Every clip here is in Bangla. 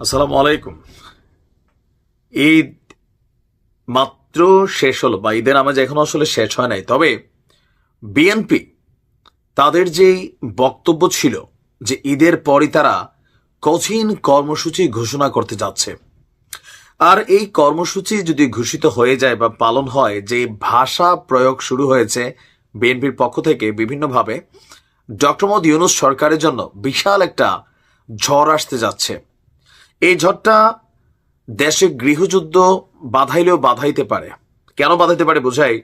আসসালামু আলাইকুম। ঈদ মাত্র শেষ হলো বা ঈদের নামাজ এখনও আসলে শেষ হয় নাই। তবে বিএনপি তাদের যেই বক্তব্য ছিল যে ঈদের পরই তারা কঠিন কর্মসূচি ঘোষণা করতে যাচ্ছে। আর এই কর্মসূচি যদি ঘোষিত হয়ে যায় বা পালন হয়, যে ভাষা প্রয়োগ শুরু হয়েছে বিএনপির পক্ষ থেকে বিভিন্নভাবে, ডক্টর মোহাম্মদ ইউনুস সরকারের জন্য বিশাল একটা ঝড় আসতে যাচ্ছে। এই ঝড়টা দেশে গৃহযুদ্ধ বাধাইলেও বাধাইতে পারে। কেন বাধাইতে পারে বোঝাই?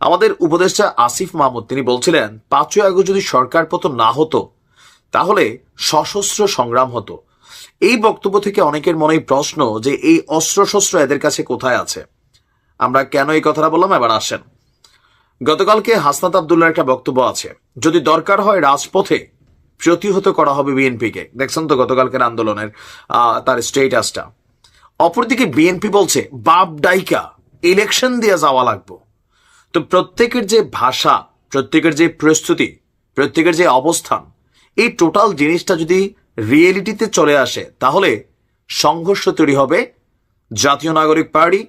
আমাদের উপদেষ্টা আসিফ মাহমুদ, তিনি বলছিলেন, পাঁচই আগস্ট যদি সরকার পতন না হতো, তাহলে সশস্ত্র সংগ্রাম হতো। এই বক্তব্য থেকে অনেকের মনেই প্রশ্ন যে এই অস্ত্রশস্ত্র এদের কাছে কোথায় আছে? আমরা কেন এই কথাটা বললাম? এবার আসেন। গতকালকে হাসনাত আবদুল্লার একটা বক্তব্য আছে। যদি দরকার হয় রাজপথে প্রতিহত করা হবে বিএনপিকে। দেখছেন তো গতকালকের আন্দোলনের তার স্টেটাসটা। অপরদিকে বিএনপি বলছে, বাপ ডাইকা ইলেকশন দিয়ে যাওয়া লাগবো। তো প্রত্যেকের যে ভাষা, প্রত্যেকের যে প্রস্তুতি, প্রত্যেকের যে অবস্থান, এই টোটাল জিনিসটা যদি রিয়েলিটিতে চলে আসে, তাহলে সংঘর্ষ তৈরি হবে জাতীয় নাগরিক পার্টি,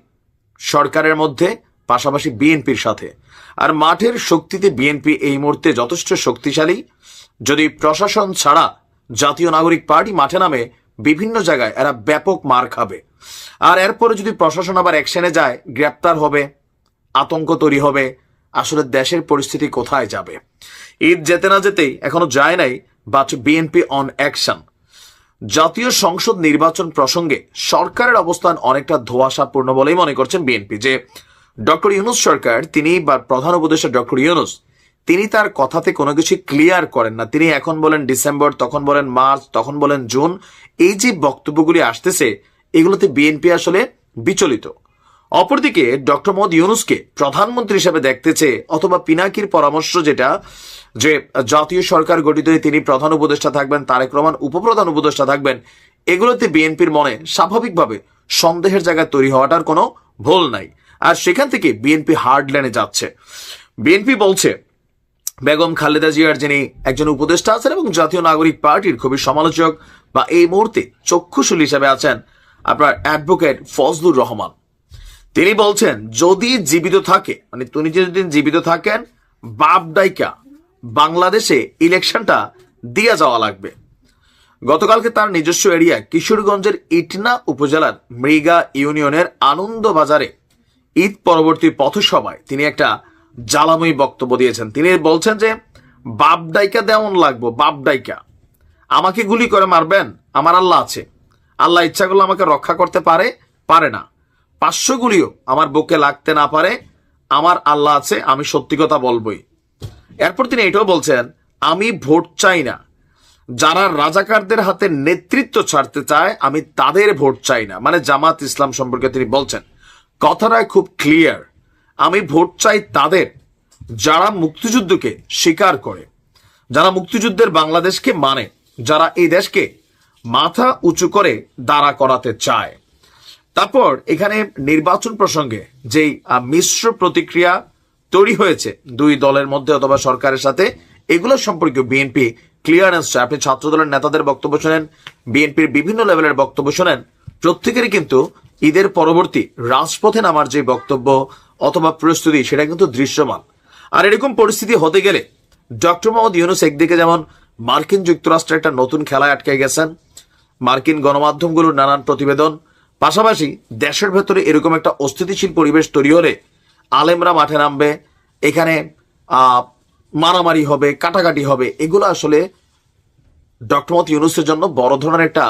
সরকারের মধ্যে, পাশাপাশি বিএনপির সাথে। আর মাঠের শক্তিতে বিএনপি এই মুহূর্তে যথেষ্ট শক্তিশালী। যদি প্রশাসন ছাড়া জাতীয় নাগরিক পার্টি মাঠে নামে, বিভিন্ন জায়গায় এরা ব্যাপক মার খাবে। আর এরপরে যদি প্রশাসন আবার অ্যাকশনে যায়, গ্রেপ্তার হবে, আতঙ্ক তৈরি হবে, আসলে দেশের পরিস্থিতি কোথায় যাবে? ঈদ যেতে না যেতেই এখনও যায় নাই বাট বিএনপি অন অ্যাকশন জাতীয় সংসদ নির্বাচন প্রসঙ্গে সরকারের অবস্থান অনেকটা ধোঁয়াশাপূর্ণ বলেই মনে করছেন বিএনপি যে ডক্টর ইউনুস সরকার, তিনি বা প্রধান উপদেষ্টা ডক্টর ইউনুস তিনি তার কথাতে কোনো কিছু ক্লিয়ার করেন না। তিনি এখন বলেন ডিসেম্বর, তখন বলেন মার্চ, তখন বলেন জুন। এই যে বক্তব্যগুলি আসতেছে, এগুলোতে বিএনপি আসলে বিচলিত। অপরদিকে ডক্টর মোহাম্মদ ইউনুসকে প্রধানমন্ত্রী হিসেবে দেখতেছে অথবা পিনাকির পরামর্শ যেটা, যে জাতীয় সরকার গঠিত তিনি প্রধান উপদেষ্টা থাকবেন, তারেক রহমান উপপ্রধান উপদেষ্টা থাকবেন, এগুলোতে বিএনপির মনে স্বাভাবিকভাবে সন্দেহের জায়গায় তৈরি হওয়াটার কোনো ভুল নাই। আর সেখান থেকে বিএনপি হার্ড লাইনে যাচ্ছে। বিএনপি বলছে বেগম খালেদা জিয়ার যিনি একজন উপদেষ্টা আছেন এবং জাতীয় নাগরিক পার্টির খুবই সমালোচক বা এই মুহূর্তে চক্ষুশূল হিসেবে আছেন আপনার অ্যাডভোকেট ফজলুর রহমান। তিনি বলছেন, যদি জীবিত থাকে মানে তিনি যদি জীবিত থাকেন, বাপ ডাইকা, বাংলাদেশে ইলেকশনটা দিয়ে যাওয়া লাগবে। গতকালকে তার নিজস্ব এরিয়া কিশোরগঞ্জের ইটনা উপজেলার মৃগা ইউনিয়নের আনন্দ বাজারে ঈদ পরবর্তী পথসভায় তিনি একটা জ্বালাময়ী বক্তব্য দিয়েছেন। তিনি বলছেন যে, বাপ ডাইকা দেমন লাগবো, বাপ ডাইকা। আমাকে গুলি করে মারবেন? আমার আল্লাহ আছে। আল্লাহ ইচ্ছা করলে আমাকে রক্ষা করতে পারে? পারে না। পাঁচশো গুলিও আমার বুকে লাগতে না পারে। আমার আল্লাহ আছে, আমি সত্যি কথা বলবই। এরপর তিনি এটাও বলছেন, আমি ভোট চাই না। যারা রাজাকারদের হাতে নেতৃত্ব ছাড়তে চায়, আমি তাদের ভোট চাই না। মানে জামাত ইসলাম সম্পর্কে তিনি বলছেন। কথাটা খুব ক্লিয়ার আমি ভোট চাই তাদের, যারা মুক্তিযুদ্ধকে স্বীকার করে, যারা মুক্তিযুদ্ধের বাংলাদেশকে মানে যারা এই দেশকে মাথা উঁচু করে দাঁড়া করাতে চায়। তারপর এখানে নির্বাচন প্রসঙ্গে যেই মিশ্র প্রতিক্রিয়া তৈরি হয়েছে দুই দলের মধ্যে অথবা সরকারের সাথে, এগুলো সম্পর্কে বিএনপি ক্লিয়ারেন্স চায় আপনি ছাত্র দলের নেতাদের বক্তব্য শোনেন, বিএনপির বিভিন্ন লেভেলের বক্তব্য শোনেন, প্রত্যেকেরই কিন্তু ঈদের পরবর্তী রাজপথে নামার যে বক্তব্য অথবা প্রস্তুতি, সেটা কিন্তু দৃশ্যমান। আর এরকম পরিস্থিতি হতে গেলে ডক্টর মোহাম্মদ ইউনুস একদিকে যেমন মার্কিন যুক্তরাষ্ট্রের একটা নতুন খেলায় আটকে গেছেন, মার্কিন গণমাধ্যমগুলোর নানান প্রতিবেদন, পাশাপাশি দেশের ভেতরে এরকম একটা অস্থিতিশীল পরিবেশ তৈরি হলে আলেমরা মাঠে নামবে, এখানে মারামারি হবে, কাটাকাটি হবে, এগুলো আসলে ডক্টর মত ইউনুসের জন্য বড় ধরনের একটা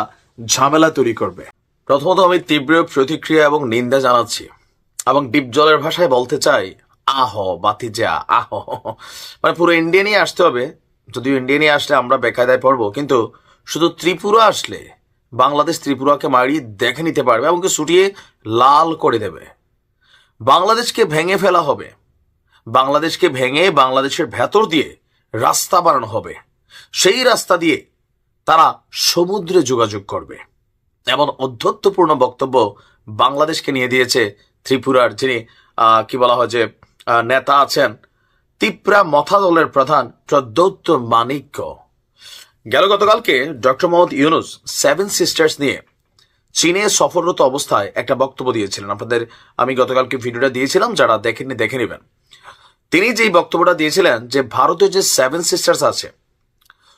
ঝামেলা তৈরি করবে। প্রথমত আমি তীব্র প্রতিক্রিয়া এবং নিন্দা জানাচ্ছি। এবং ডিপ জলের ভাষায় বলতে চাই, আহ বাতি যা আহ। মানে পুরো ইন্ডিয়া নিয়ে আসতে হবে। যদিও ইন্ডিয়া নিয়ে আসলে আমরা বেকায়দায় পড়ব, কিন্তু শুধু ত্রিপুরা আসলে বাংলাদেশ ত্রিপুরাকে মারিয়ে দেখে নিতে পারবে এবং ছুটিয়ে লাল করে দেবে। বাংলাদেশকে ভেঙে ফেলা হবে। বাংলাদেশকে ভেঙে বাংলাদেশের ভেতর দিয়ে রাস্তা বানানো হবে। সেই রাস্তা দিয়ে তারা সমুদ্রে যোগাযোগ করবে। এমন অধ্যত্বপূর্ণ বক্তব্য বাংলাদেশকে নিয়ে দিয়েছে ত্রিপুরার যিনি কি বলা হয় যে নেতা আছেন, তিপ্রা মথা দলের প্রধান প্রদ্যুৎ মানিক্য। গেল গতকালকে doctor Mohammad Yunus seven sisters নিয়ে চীনে সফররত অবস্থায় একটা বক্তব্য দিয়েছিলেন। আপনাদের আমি গতকালকে ভিডিওটা দিয়েছিলাম, যারা দেখেননি দেখে নেবেন। তিনি যেই বক্তব্যটা দিয়েছিলেন যে ভারতের যে সেভেন সিস্টার্স আছে,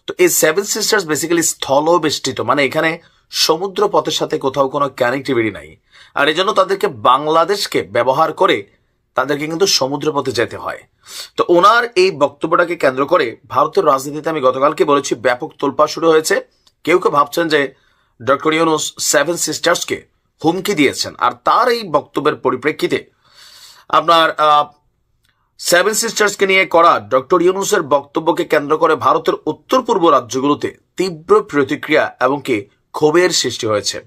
তো এই সেভেন সিস্টার্স বেসিক্যালি স্থল বেষ্টিত মানে এখানে সমুদ্র পথের সাথে কোথাও কোনো কানেক্টিভিটি নাই। আর এই জন্য তাদেরকে বাংলাদেশকে ব্যবহার করে তাদেরকে কিন্তু সমুদ্র পথে যেতে হয়। তো ওনার এই বক্তব্যটাকে কেন্দ্র করে ভারতের রাজনীতিতে আমি গতকালকে বলেছি, ব্যাপক তোলপা শুরু হয়েছে। কেউ কেউ ভাবছেন যে ডক্টর ইউনুস সেভেন সিস্টার্সকে হুমকি দিয়েছেন। আর তার এই বক্তব্যের পরিপ্রেক্ষিতে আপনার সেভেন সিস্টার্সকে নিয়ে করা ডক্টর ইউনুসের বক্তব্যকে কেন্দ্র করে ভারতের উত্তর পূর্ব রাজ্যগুলোতে তীব্র প্রতিক্রিয়া এবং কি ক্ষোভের সৃষ্টি হয়েছে।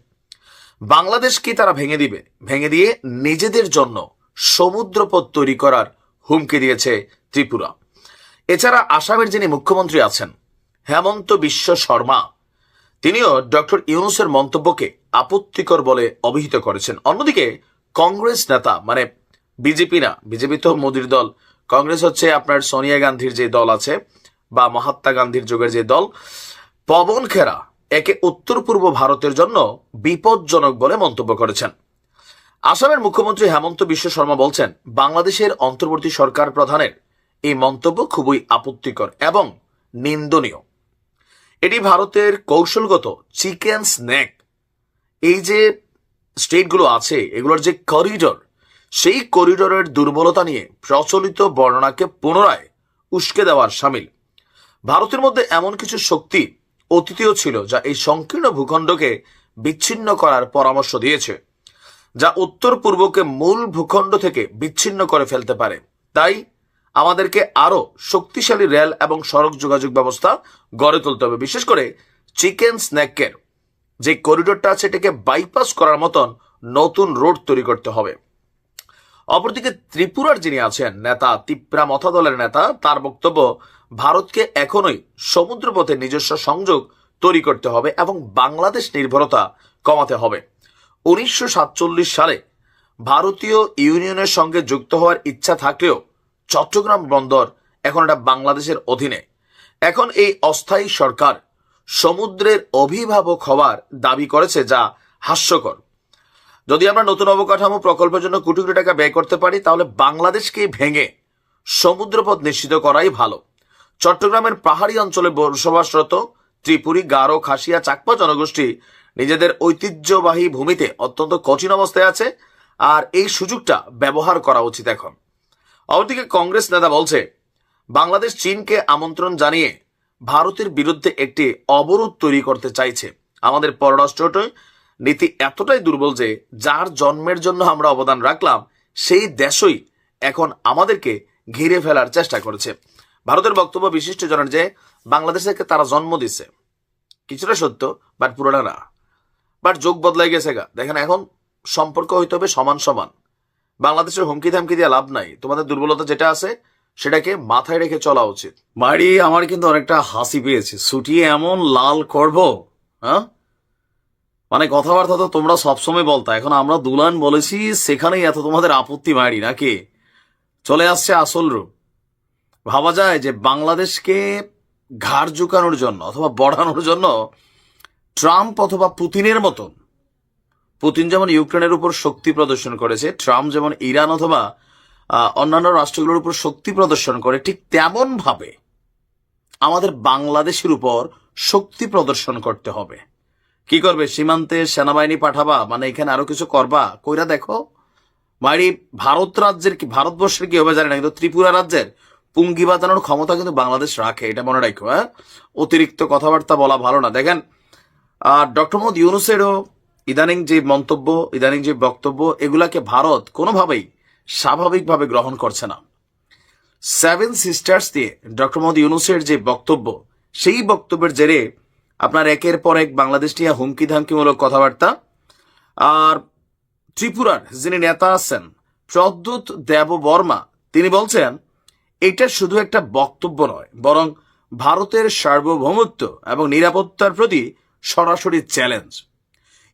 বাংলাদেশ কি তারা ভেঙে দিবে, ভেঙে দিয়ে নিজেদের জন্য সমুদ্রপথ তৈরি করার হুমকি দিয়েছে ত্রিপুরা। এছাড়া আসামের যিনি মুখ্যমন্ত্রী আছেন, হেমন্ত বিশ্ব শর্মা, তিনিও ডক্টর ইউনুসের মন্তব্যকে আপত্তিকর বলে অভিহিত করেছেন। অন্যদিকে কংগ্রেস নেতা মানে বিজেপি না, বিজেপি তো মোদির দল, কংগ্রেস হচ্ছে আপনার সোনিয়া গান্ধীর যে দল আছে বা মহাত্মা গান্ধীর যুগের যে দল, পবন খেরা একে উত্তর পূর্ব ভারতের জন্য বিপজ্জনক বলে মন্তব্য করেছেন। আসামের মুখ্যমন্ত্রী হেমন্ত বিশ্ব শর্মা বলছেন, বাংলাদেশের অন্তর্বর্তী সরকার প্রধানের এই মন্তব্য খুবই আপত্তিকর এবং নিন্দনীয়। এটি ভারতের কৌশলগত চিকেন স্ন্যাক। এই যে স্টেটগুলো আছে, এগুলোর যে করিডর, সেই করিডোরের দুর্বলতা নিয়ে প্রচলিত বর্ণনাকে পুনরায় উস্কে দেওয়ার সামিল। ভারতের মধ্যে এমন কিছু শক্তি অতীতেও ছিল, যা এই সংকীর্ণ ভূখণ্ডকে বিচ্ছিন্ন করার পরামর্শ দিয়েছে, যা উত্তর পূর্বকে মূল ভূখণ্ড থেকে বিচ্ছিন্ন করে ফেলতে পারে। তাই আমাদেরকে আরও শক্তিশালী রেল এবং সড়ক যোগাযোগ ব্যবস্থা গড়ে তুলতে হবে, বিশেষ করে চিকেন স্ন্যাকের। যে করিডোরটা আছে, এটাকে বাইপাস করার মতন নতুন রোড তৈরি করতে হবে। অপরদিকে ত্রিপুরার যিনি আছেন, নেতা তিপ্রা মথা দলের নেতা, তার বক্তব্য ভারতকে এখনোই সমুদ্রপথে নিজস্ব সংযোগ তৈরি করতে হবে এবং বাংলাদেশ নির্ভরতা কমাতে হবে। উনিশশো সাতচল্লিশ সালে ভারতীয় ইউনিয়নের সঙ্গে যুক্ত হওয়ার ইচ্ছা থাকলেও চট্টগ্রাম বন্দর এখন এটা বাংলাদেশের অধীনে। এখন এই অস্থায়ী সরকার সমুদ্রের অভিভাবক হওয়ার দাবি করেছে যা হাস্যকর। যদি আমরা নতুন অবকাঠামো প্রকল্পের জন্য কোটি কোটি টাকা ব্যয় করতে পারি, তাহলে বাংলাদেশকে ভেঙে সমুদ্রপথ নিশ্চিত করাই ভালো। চট্টগ্রামের পাহাড়ি অঞ্চলে বসবাসরত ত্রিপুরী, গারো, খাসিয়া, চাকপা জনগোষ্ঠী নিজেদের ঐতিহ্যবাহী ভূমিতে অত্যন্ত কঠিন অবস্থায় আছে আর এই সুযোগটা ব্যবহার করা উচিত এখন। অপরদিকে কংগ্রেস নেতা বলছে, বাংলাদেশ চীনকে আমন্ত্রণ জানিয়ে ভারতের বিরুদ্ধে একটি অবরোধ তৈরি করতে চাইছে। আমাদের পররাষ্ট্র নীতি এতটাই দুর্বল যে যার জন্মের জন্য আমরা অবদান রাখলাম, সেই দেশই এখন আমাদেরকে ঘিরে ফেলার চেষ্টা করেছে। ভারতের বক্তব্য বিশিষ্ট জনের যে বাংলাদেশকে তারা জন্ম দিছে। কিছুটা সত্য বাট পুরোটা না। বাট যোগ বদলাই গেছে গা। দেখেন, এখন সম্পর্ক হইতে হবে সমান সমান। বাংলাদেশের হুমকি ধামকি দিয়ে লাভ নাই। তোমাদের দুর্বলতা যেটা আছে, সেটাকে মাথায় রেখে চলা উচিত। মারি, আমার কিন্তু অনেকটা হাসি পেয়েছে। ছুটিয়ে এমন লাল করব হ্যাঁ? মানে কথাবার্তা তো তোমরা সবসময় বলতা। এখন আমরা দুলান বলেছি, সেখানেই এত তোমাদের আপত্তি মারি, নাকি? চলে আসছে আসল রূপ। ভাবা যায় যে বাংলাদেশকে ঘাড় ঝুঁকানোর জন্য অথবা বড়ানোর জন্য ট্রাম্প অথবা পুতিনের মতন, পুতিন যেমন ইউক্রেনের উপর শক্তি প্রদর্শন করেছে, ট্রাম্প যেমন ইরান অথবা অন্যান্য রাষ্ট্রগুলোর উপর শক্তি প্রদর্শন করে, ঠিক তেমন ভাবে আমাদের বাংলাদেশের উপর শক্তি প্রদর্শন করতে হবে। কি করবে? সীমান্তে সেনাবাহিনী পাঠাবা? মানে এখানে আরও কিছু করবা? কইরা দেখো মারি ভারত রাজ্যের কি, ভারতবর্ষের কি হবে জানি না, কিন্তু ত্রিপুরা রাজ্যের পুঙ্গি বাজানোর ক্ষমতা কিন্তু বাংলাদেশ রাখে, এটা মনে রাখো হ্যাঁ? অতিরিক্ত কথাবার্তা বলা ভালো না। দেখেন, আর ডক্টর মোহাম্মদ ইউনুসেরও ইদানিং যে মন্তব্য, ইদানিং যে বক্তব্য, এগুলাকে ভারত কোনোভাবেই স্বাভাবিকভাবে গ্রহণ করছে না। সেভেন সিস্টার্স দিয়ে ডক্টর মোহাম্মদ ইউনুসের যে বক্তব্য, সেই বক্তব্যের জেরে আপনার একের পর এক বাংলাদেশ নিয়ে হুমকি ধামকিমূলক কথাবার্তা। আর ত্রিপুরার যিনি নেতা আছেন, প্রদ্যুৎ দেব বর্মা তিনি বলছেন এটা শুধু একটা বক্তব্য নয়, বরং ভারতের সার্বভৌমত্ব এবং নিরাপত্তার প্রতি সরাসরি চ্যালেঞ্জ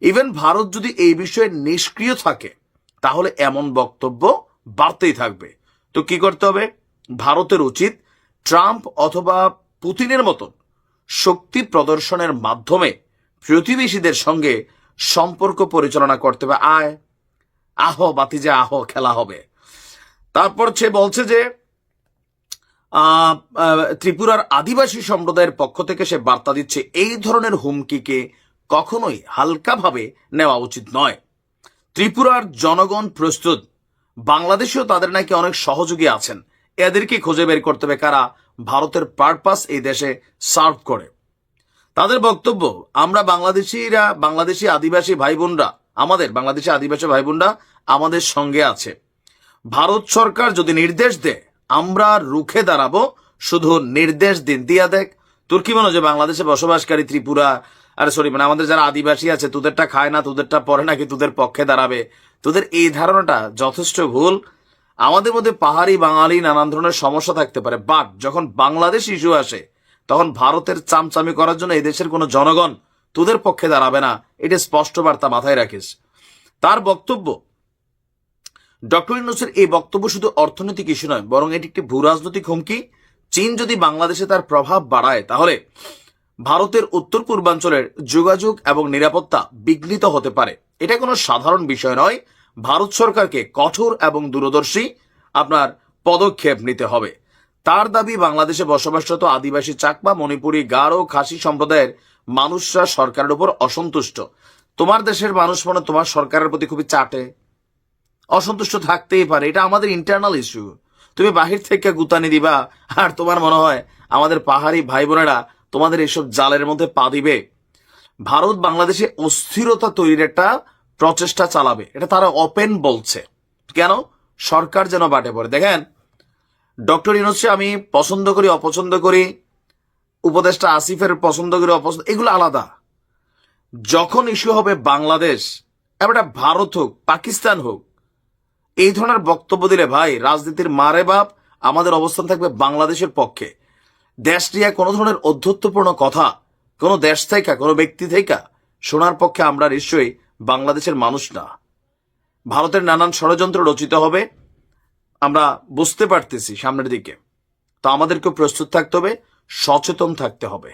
ইভেন ভারত যদি এই বিষয়ে নিষ্ক্রিয় থাকে, তাহলে এমন বক্তব্য বাড়তেই থাকবে। তো কি করতে হবে? ভারতের উচিত ট্রাম্প অথবা পুতিনের মতন শক্তি প্রদর্শনের মাধ্যমে প্রতিবেশীদের সঙ্গে সম্পর্ক পরিচালনা করতে হবে। আয়, আহ বাতিজে আহ, খেলা হবে। তারপর সে বলছে যে ত্রিপুরার আদিবাসী সম্প্রদায়ের পক্ষ থেকে সে বার্তা দিচ্ছে, এই ধরনের হুমকিকে কখনোই হালকাভাবে নেওয়া উচিত নয়। ত্রিপুরার জনগণ প্রস্তুত। বাংলাদেশেও তাদের নাকি অনেক সহযোগী আছেন। এদেরকে খুঁজে বের করতে হবে কারা? ভারতের পারপাস এই দেশে সার্ভ করে। তাদের বক্তব্য, আমরা বাংলাদেশিরা, বাংলাদেশি আদিবাসী ভাই বোনরা আমাদের বাংলাদেশি আদিবাসী ভাই বোনরা আমাদের সঙ্গে আছে। ভারত সরকার যদি নির্দেশ দেয় আমরা রুখে দাঁড়াবো, শুধু নির্দেশ দিন। দিয়া দেখ, তোর কি মনে হয় বাংলাদেশে বসবাসকারী ত্রিপুরা, আরে সরি মানে আমাদের যারা আদিবাসী আছে, তোদেরটা খায় না, তোদেরটা পরে নাকি তোদের পক্ষে দাঁড়াবে? তোদের এই ধারণাটা যথেষ্ট ভুল। আমাদের মধ্যে পাহাড়ি বাঙালি নানান ধরনের সমস্যা থাকতে পারে বাট যখন বাংলাদেশ ইস্যু আসে, তখন ভারতের চামচামি করার জন্য এই দেশের কোনো জনগণ তোদের পক্ষে দাঁড়াবে না। এটা স্পষ্ট বার্তা মাথায় রাখিস। তার বক্তব্য ডক্টর ইউনুসের এই বক্তব্য শুধু অর্থনৈতিক ইস্যু নয়, বরং এটি একটি ভূ রাজনৈতিক হুমকি। চীন যদি বাংলাদেশে তার প্রভাব বাড়ায়, তাহলে ভারতের উত্তর পূর্বাঞ্চলের যোগাযোগ এবং নিরাপত্তা বিঘ্নিত হতে পারে। এটা কোনো সাধারণ বিষয় নয়। ভারত সরকারকে কঠোর এবং দূরদর্শী আপনার পদক্ষেপ নিতে হবে। তার দাবি, বাংলাদেশে বসবাসরত আদিবাসী চাকমা, মণিপুরী গারো খাসি সম্প্রদায়ের মানুষরা সরকারের উপর অসন্তুষ্ট। তোমার দেশের মানুষ মানে তোমার সরকারের প্রতি খুবই চাটে। অসন্তুষ্ট থাকতেই পারে। এটা আমাদের ইন্টারনাল ইস্যু তুমি বাহির থেকে গুতানি দিবা, আর তোমার মনে হয় আমাদের পাহাড়ি ভাই বোনেরা তোমাদের এইসব জালের মধ্যে পা দিবে। ভারত বাংলাদেশে অস্থিরতা তৈরির একটা প্রচেষ্টা চালাবে। এটা তারা ওপেন বলছে। কেন? সরকার যেন বাটে পড়ে। দেখেন, ডক্টর ইনোসে আমি পছন্দ করি, অপছন্দ করি, উপদেষ্টা আসিফের পছন্দ করি, অপছন্দ, এগুলো আলাদা। যখন ইস্যু হবে বাংলাদেশ এবার ভারত হোক, পাকিস্তান হোক এই ধরনের বক্তব্য দিলে ভাই, রাজনীতির মারে বাপ, আমাদের অবস্থান থাকবে বাংলাদেশের পক্ষে। দেশ নিয়ে কোনো ধরনের অধ্যত্বপূর্ণ কথা, কোনো দেশ থেকে কোনো ব্যক্তি থেকে শোনার পক্ষে আমরা নিশ্চয়ই বাংলাদেশের মানুষ না। ভারতের নানান ষড়যন্ত্র রচিত হবে, আমরা বুঝতে পারতেছি সামনের দিকে। তো আমাদেরকে প্রস্তুত থাকতে হবে, সচেতন থাকতে হবে।